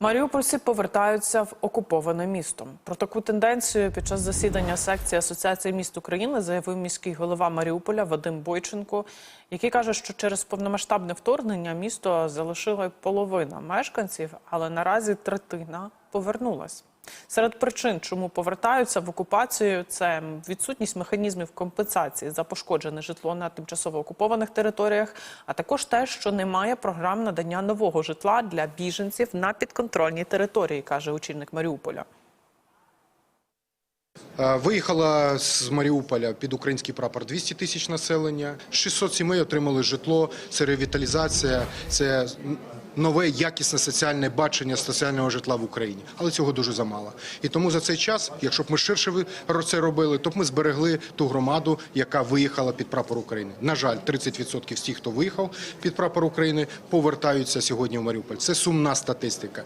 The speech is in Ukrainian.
Маріупольці повертаються в окуповане місто. Про таку тенденцію під час засідання секції Асоціації міст України заявив міський голова Маріуполя Вадим Бойченко, який каже, що через повномасштабне вторгнення місто залишило половина мешканців, але наразі третина повернулась. Серед причин, чому повертаються в окупацію, це відсутність механізмів компенсації за пошкоджене житло на тимчасово окупованих територіях, а також те, що немає програм надання нового житла для біженців на підконтрольній території, каже очільник Маріуполя. Виїхала з Маріуполя під український прапор 200 тисяч населення. 600 сімей отримали житло. Це ревіталізація, це нове якісне соціальне бачення соціального житла в Україні. Але цього дуже замало. І тому за цей час, якщо б ми ширше це робили, то б ми зберегли ту громаду, яка виїхала під прапор України. На жаль, 30% з тих, хто виїхав під прапор України, повертаються сьогодні в Маріуполь. Це сумна статистика.